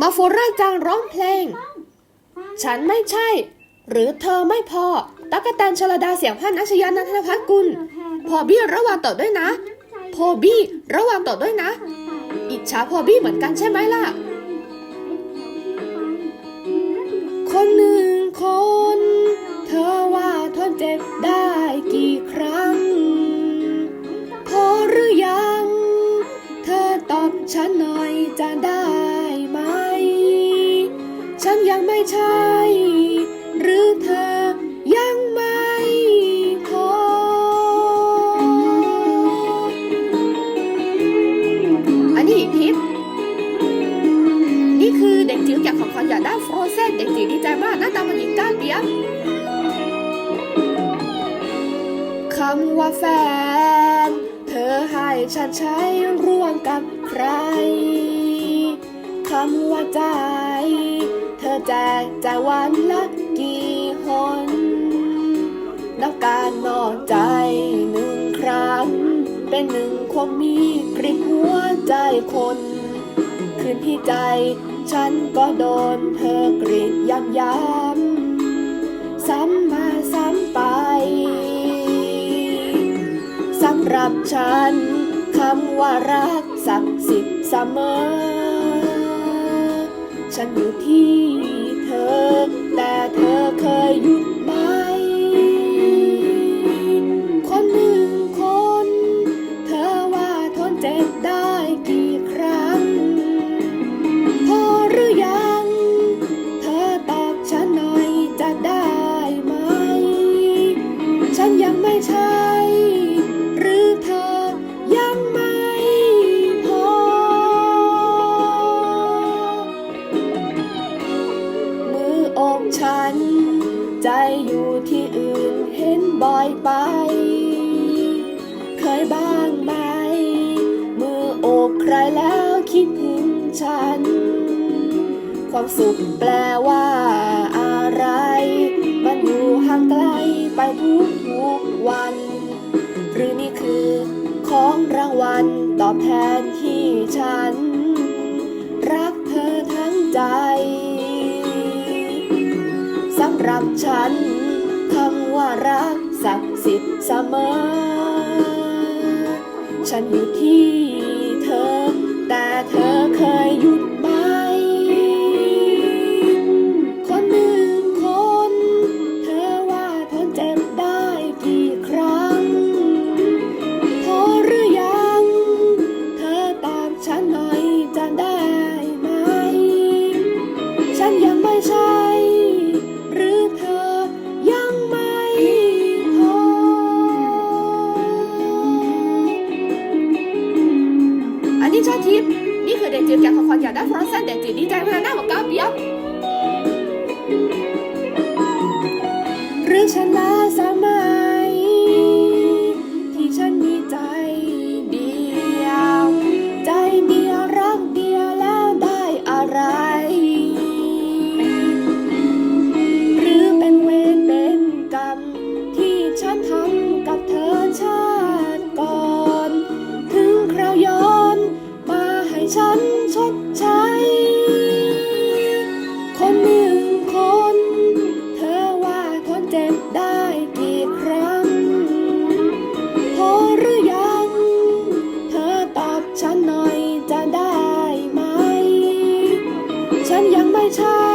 มาโฟร่าจังร้องเพลง ฉันไม่ใช่ หรือเธอไม่พอตั๊กแตนชลดาเสียงพันนัชยานันทพักกุลพอบี้ระวังต่อด้วยนะ พอบี้ระวังต่อด้วยนะ อิจฉาพอบี้เหมือนกันใช่ไหมล่ะ คนหนึ่งคน เธอว่าทนเจ็บได้กี่ครั้ง ยังไม่ใช่ หรือเธอยังไม่พอ อันนี้อีกทิป นี่คือเด็กจิ๋วจากของขวัญอยากด้โฟรเซนเด็กจิ๋วดีใจมากหน้าตามันหญิงก้าเปียกคำว่าแฟน เธอให้ฉันใช้ร่วมกับใครคำว่าใจ อแจกจ่ายวันละกี่หนแล้วการนอกใจหนึ่งครั้ง เป็นหนึ่งความมีกริบหัวใจคน คืนที่ใจ ฉันก็โดนเธอกรีดย้ำย้ำซ้ำมาซ้ำไปสำหรับฉันคำว่ารักศักดิ์สิทธิ์เสมอ ฉันอยู่ที่ ไม่ใช่ หรือเธอยังไม่พอ มืออกฉัน ใจอยู่ที่อื่นเห็นบ่อยไป เคยบ้างไหม มืออบใครแล้วคิดถึงฉัน ความสุขแปลว่าางวัลตอบแทนที่ฉัน รักเธอทั้งใจสำหรับฉันคำว่ารักศักดิ์สิทธิ์เสมอ ฉันอยู่ที่ ใจพนันหน้าบอกก้าเปียบเรื่องฉันลาสามั ฉัน